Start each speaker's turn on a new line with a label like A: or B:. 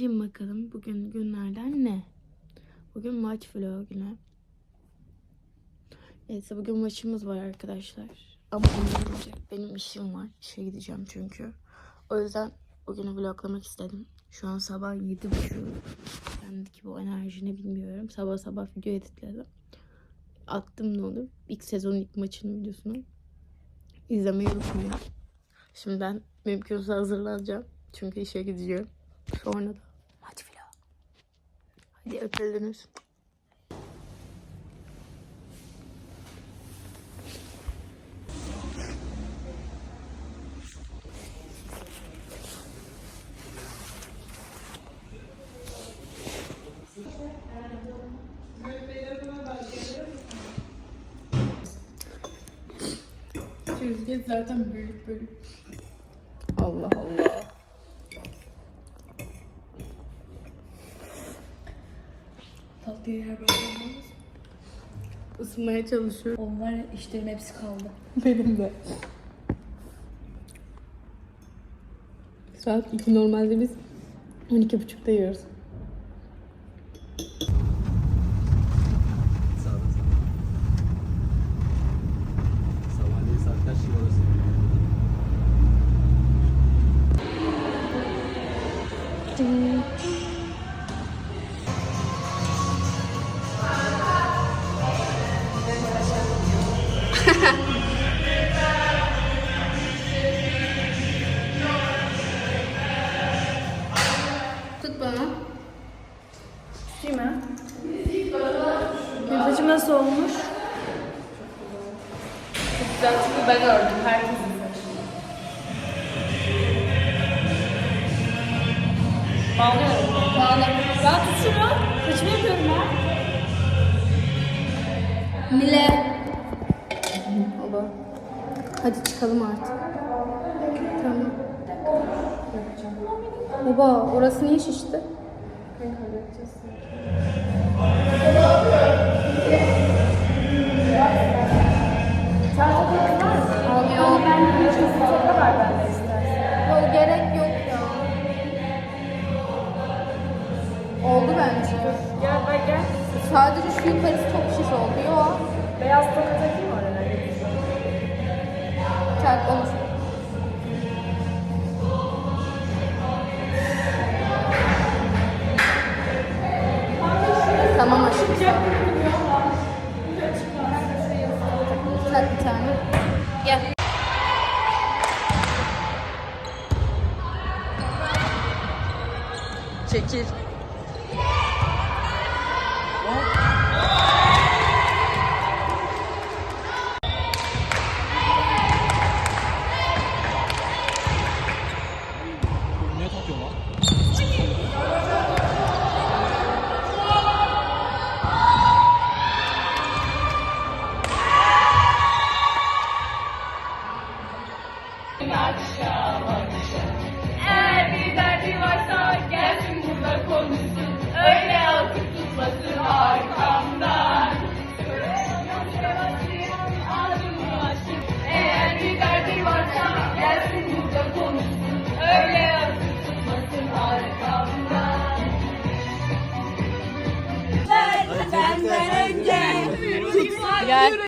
A: Gelin bakalım bugün günlerden ne? Bugün maç vlogu günü. Neyse bugün maçımız var arkadaşlar. Ama ondan önce benim işim var. İşe gideceğim çünkü. O yüzden bugünü vloglamak istedim. Şu an sabah yedi buçuk. Bendeki bu enerjini bilmiyorum. Sabah sabah video editledim. Attım ne olur. İlk sezonun ilk maçının videosunu. İzlemeyi unutmayın. Şimdi ben mümkünse hazırlanacağım. Çünkü işe gideceğim. Sonra da vlog. Hadi öpüldünüz. Çizgi zaten büyük büyük. Allah Allah. Tatlı yer böyle Isınmaya çalışıyorum.
B: Onlar işlerin hepsi kaldı.
A: Benim de. Saat 2 normalde biz 12.30'da yiyoruz.
B: Saçım nasıl olmuş?
A: Çok güzel çünkü ben ördüm. Herkesin saçını.
B: Bağlıyorum.
A: Bağla.
B: Ben tut şunu. Saçımı yapıyorum ben.
A: Mile. Baba. Hadi çıkalım artık. Tamam. Baba orası niye şişti? Yok.
B: Gel bak gel.
A: Sadece şu yukarısı çok şiş oldu. Yok.
B: Beyaz toka takayım mı oraya?
A: Çak olur. Tamam aşkım. Tak bir tane. Gel. Çekil.
C: Ne
D: Benden önce.
A: Gel.